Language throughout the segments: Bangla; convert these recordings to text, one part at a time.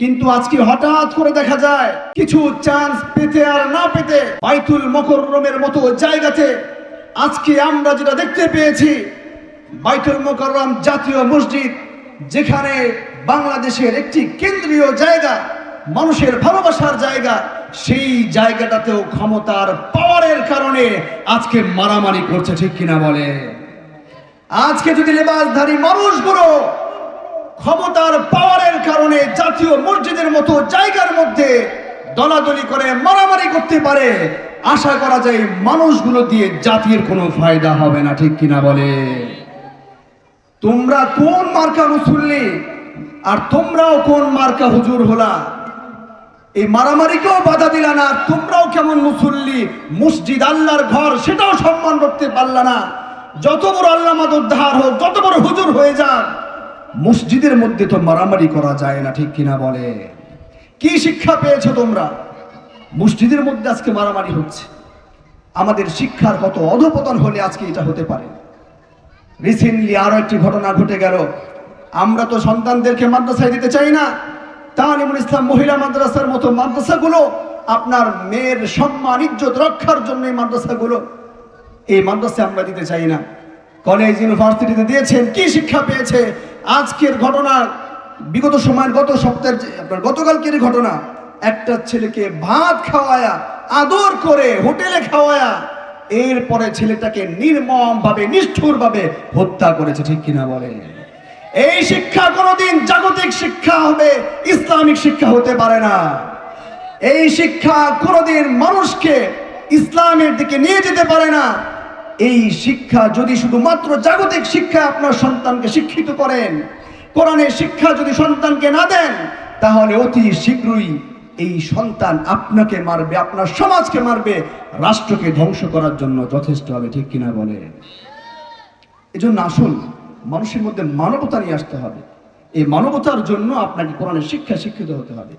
কিন্তু আজকে হঠাৎ করে দেখা যায়, কিছু চান্স পেতে আর না পেতে বাইতুল মকররমের মতো জায়গাতে আজকে আমরা যেটা দেখতে পেয়েছি, বাইতুল মকররম জাতীয় মসজিদ, যেখানে বাংলাদেশের একটি কেন্দ্রীয় জায়গা, মানুষের ভালোবাসার জায়গা, সেই জায়গাটাতেও ক্ষমতার পাওয়ারের কারণে আজকে মারামারি করছে, ঠিক কিনা বলে? আজকে যদি লেবাসধারী মানুষগুলো ক্ষমতার পাওয়ারের জাতীয় মসজিদের মতো জায়গার মধ্যে দলাদলি করে, মারামারি করতে পারে। আশা করা যায় মানুষগুলো দিয়ে জাতির কোনো ফায়দা হবে না, ঠিক কিনা বলে? তোমরা কোন মার্কা মুসল্লি আর তোমরাও কোন মার্কা হুজুর হলা? এই মারামারিকেও বাধা দিলা না তোমরাও কেমন মুসল্লি? মসজিদ আল্লাহর ঘর, সেটাও সম্মান করতে পারলা না। যত বড় আল্লাহ উদ্ধার হোক, যত বড় হুজুর হয়ে যান মসজিদের মধ্যে তো মারামারি করা যায় না, ঠিক কিনা বলে? কি শিক্ষা পেয়েছ তোমরা? মসজিদের মধ্যে আজকে মারামারি হচ্ছে। আমাদের শিক্ষার কত অধপতন হলে আজকে এটা হতে পারে। রিসেন্টলি আরও একটি ঘটনা ঘটে গেল। আমরা তো সন্তানদেরকে মাদ্রাসায় দিতে চাই না। তালিমুল ইসলাম মহিলা মাদ্রাসার মতো মাদ্রাসাগুলো আপনার মেয়ের সম্মান, ইজ্জত রক্ষার জন্য এই মাদ্রাসাগুলো। এই মাদ্রাসায় আমরা দিতে চাই না। কলেজ ইউনিভার্সিটিতে দিয়েছেন। কি শিক্ষা পেয়েছে? আজকের ঘটনা, বিগত সময়ের গত সপ্তাহের গতকালকের ঘটনা। একটা ছেলেকে ভাত খাওয়ায়া, আদর করে হোটেলে খাওয়ায়া, এরপরে ছেলেটাকে নির্মম ভাবে নিষ্ঠুর ভাবে হত্যা করেছে, ঠিক কিনা বলে? এই শিক্ষা কোনোদিন জাগতিক শিক্ষা হবে, ইসলামিক শিক্ষা হতে পারে না। এই শিক্ষা কোনোদিন মানুষকে ইসলামের দিকে নিয়ে যেতে পারে না। এই শিক্ষা যদি শুধুমাত্র জাগতিক শিক্ষা আপনার সন্তানকে শিক্ষিত করেন, কোরআনের শিক্ষা যদি সন্তানকে না দেন, তাহলে অতি শীঘ্রই এই সন্তান আপনাকে মারবে, আপনার সমাজকে মারবে, রাষ্ট্রকে ধ্বংস করার জন্য যথেষ্ট হবে, ঠিক কিনা বলে? এজন্য আসুন, মানুষের মধ্যে মানবতা নিয়ে আসতে হবে। এই মানবতার জন্য আপনাকে কোরআনের শিক্ষা শিক্ষিত হতে হবে।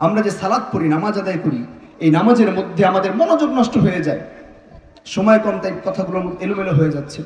আমরা যে সালাদ পড়ি, নামাজ আদায় করি, এই নামাজের মধ্যে আমাদের মনোযোগ নষ্ট হয়ে যায়। সময় কম, তাই কথাগুলো এলোমেলো হয়ে যাচ্ছে।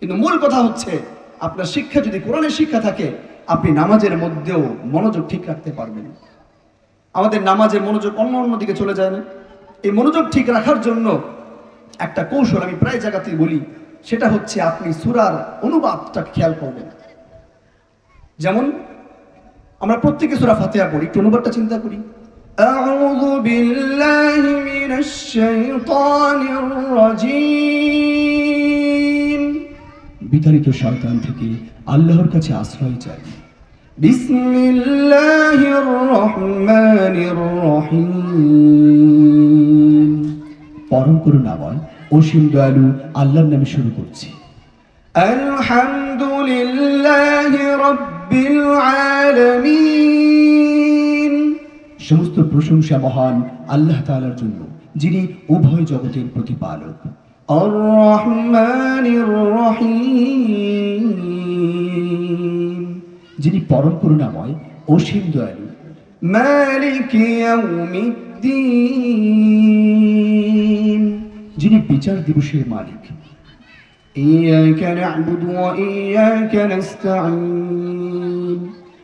কিন্তু মূল কথা হচ্ছে, আপনার শিক্ষা যদি কোরআনের শিক্ষা থাকে, আপনি নামাজের মধ্যেও মনোযোগ ঠিক রাখতে পারবেন। আমাদের নামাজের মনোযোগ অন্য অন্য দিকে চলে যায় না। এই মনোযোগ ঠিক রাখার জন্য একটা কৌশল আমি প্রায় জায়গাতেই বলি, সেটা হচ্ছে আপনি সুরার অনুবাদটা খেয়াল করবেন। যেমন, আমরা প্রত্যেকে সুরা ফাতেহা পড়ি, একটু অনুবাদটা চিন্তা করি। أعوذ بالله من الشيطان الرجيم বিতাড়িত শয়তান থেকে আল্লাহর কাছে আশ্রয় চাই بسم الله الرحمن الرحيم পরম করুণাময় অসীম দয়ালু আল্লাহর নামে শুরু করছি الحمد لله رب العالمين সমস্ত প্রশংসা মহান আল্লাহ তাআলার জন্য যিনি উভয় জগতের প্রতিপালক الرحمن الرحيم যিনি পরম করুণাময় অসীম দয়ালু মালিক ইয়াউমিদ্দিন যিনি বিচার দিবসের মালিক إياك نعبد وإياك نستعين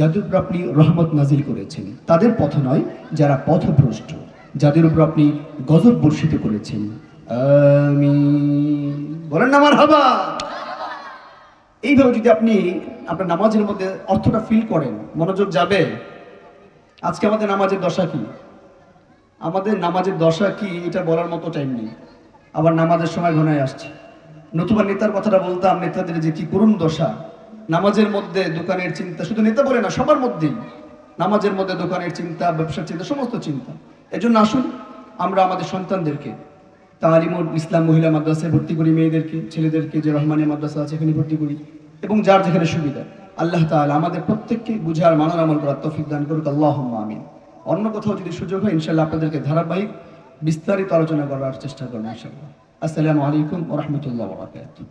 যাদের উপর আপনি রহমত নাজিল করেছেন, তাদের পথ নয়, যারা পথভ্রষ্ট, যাদের উপর আপনি গজব বর্ষিত করেছেন। বলেন আমার হাবা এইভাবে যদি আপনি আপনার নামাজের মধ্যে অর্থটা ফিল করেন, মনোযোগ যাবে? আজকে আমাদের নামাজের দশা কি? আমাদের নামাজের দশা কি, এটা বলার মতো টাইম নেই। আবার নামাজের সময় ঘনায় আসছে। নতুবা নেতার কথাটা বলতাম, নেতাদের যে কি করুণ দশা নামাজের মধ্যে দোকানের চিন্তা, শুধু নেতা বলে না, সবার মধ্যেই নামাজের মধ্যে দোকানের চিন্তা, ব্যবসার চিন্তা, সমস্ত চিন্তা। এজন্য আসুন, আমরা আমাদের সন্তানদেরকে তালিমুল ইসলাম মহিলা মাদ্রাসায় ভর্তি করি, মেয়েদেরকে, ছেলেদেরকে, যে রহমানিয়া মাদ্রাসা আছে, এখানে ভর্তি করি। এবং যার যেখানে সুবিধা, আল্লাহ তাআলা আমাদের প্রত্যেককে বুঝার, মানার আমল করার তৌফিক দান করুক আল্লাহ আমিন। অন্য কোথাও যদি সুযোগ হয় ইনশাল্লাহ আপনাদেরকে ধারাবাহিক বিস্তারিত আলোচনা করার চেষ্টা করব ইনশাল্লাহ আসসালামু আলাইকুম রহমতুল্লাহ বরাকাতুহ।